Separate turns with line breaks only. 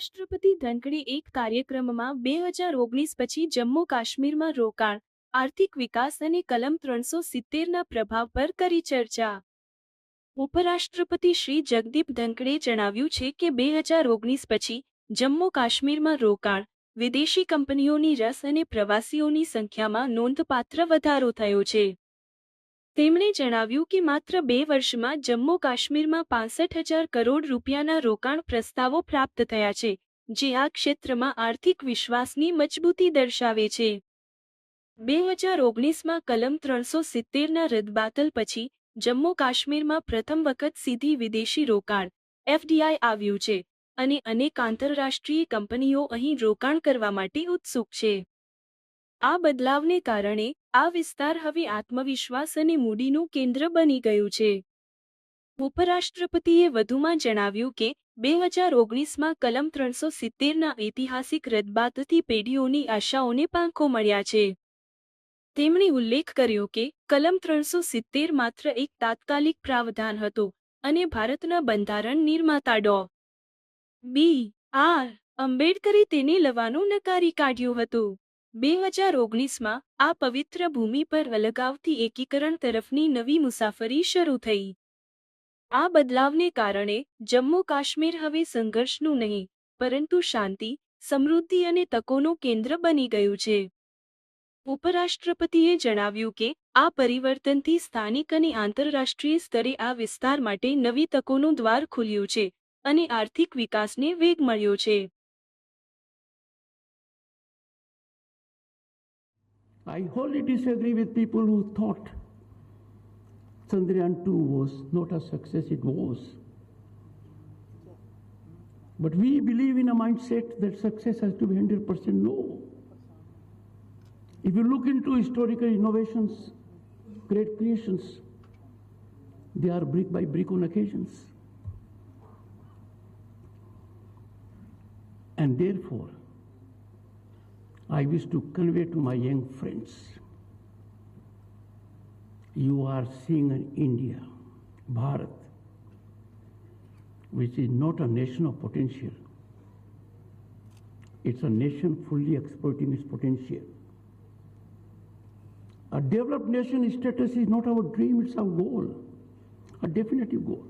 ઉપરાષ્ટ્રપતિ ધનકડી એક કાર્યક્રમમાં બે હજાર ઓગણીસ પછી જમ્મુ કાશ્મીરમાં રોકાણ, આર્થિક વિકાસ અને કલમ ત્રણસો સિત્તેરના પ્રભાવ પર કરી ચર્ચા. ઉપરાષ્ટ્રપતિ શ્રી જગદીપ ધનકડે જણાવ્યું છે કે બે હજાર ઓગણીસ પછી જમ્મુ કાશ્મીરમાં રોકાણ, વિદેશી કંપનીઓની રસ અને પ્રવાસીઓની સંખ્યામાં નોંધપાત્ર વધારો થયો છે. તેમણે જણાવ્યું કે માત્ર બે વર્ષમાં જમ્મુ કાશ્મીરમાં પાંસઠ હજાર કરોડ રૂપિયાના રોકાણ પ્રસ્તાવો પ્રાપ્ત થયા છે, જે આ ક્ષેત્રમાં આર્થિક વિશ્વાસની મજબૂતી દર્શાવે છે. બે હજાર ઓગણીસમાં કલમ ત્રણસો સિત્તેરના રદબાતલ પછી જમ્મુ કાશ્મીરમાં પ્રથમ વખત સીધી વિદેશી રોકાણ એફડીઆઈ આવ્યું છે, અને અનેક આંતરરાષ્ટ્રીય કંપનીઓ અહીં રોકાણ કરવા માટે ઉત્સુક છે. આ બદલાવને કારણે આ વિસ્તાર હવે આત્મવિશ્વાસ અને મૂડીનું કેન્દ્ર બની ગયું છે. ઉપરાષ્ટ્રપતિએ વધુમાં જણાવ્યું કે, બે હજાર ઓગણીસમાં કલમ ત્રણસો સિત્તેરના ઐતિહાસિક રદબાતથી પેઢીઓની આશાઓને પાંખો મળ્યા છે. તેમણે ઉલ્લેખ કર્યો કે, કલમ ત્રણસો સિત્તેર માત્ર એક તાત્કાલિક પ્રાવધાન હતું અને ભારતના બંધારણ નિર્માતા ડો. બી. આર. આંબેડકરે તેને લવાનું નકારી કાઢ્યું હતું. બે હજાર ઓગણીસમાં આ પવિત્ર ભૂમિ પર અલગાવથી એકીકરણ તરફની નવી મુસાફરી શરૂ થઈ. આ બદલાવને કારણે જમ્મુ કાશ્મીર હવે સંઘર્ષનું નહીં, પરંતુ શાંતિ, સમૃદ્ધિ અને તકોનું કેન્દ્ર બની ગયું છે. ઉપરાષ્ટ્રપતિએ જણાવ્યું કે, આ પરિવર્તનથી સ્થાનિક અને આંતરરાષ્ટ્રીય સ્તરે આ વિસ્તાર માટે નવી તકોનું દ્વાર ખુલ્યું છે અને આર્થિક વિકાસને વેગ મળ્યો છે.
I wholly disagree with people who thought Chandrayaan 2 was not a success, it was. But we believe in a mindset that success has to be 100% no. If you look into historical innovations, great creations, they are brick by brick on occasions. And therefore, I wish to convey to my young friends you are seeing an India, Bharat, which is not a nation of potential. It's a nation fully exploiting its potential. A developed nation status is not our dream, it's our goal, a definitive goal.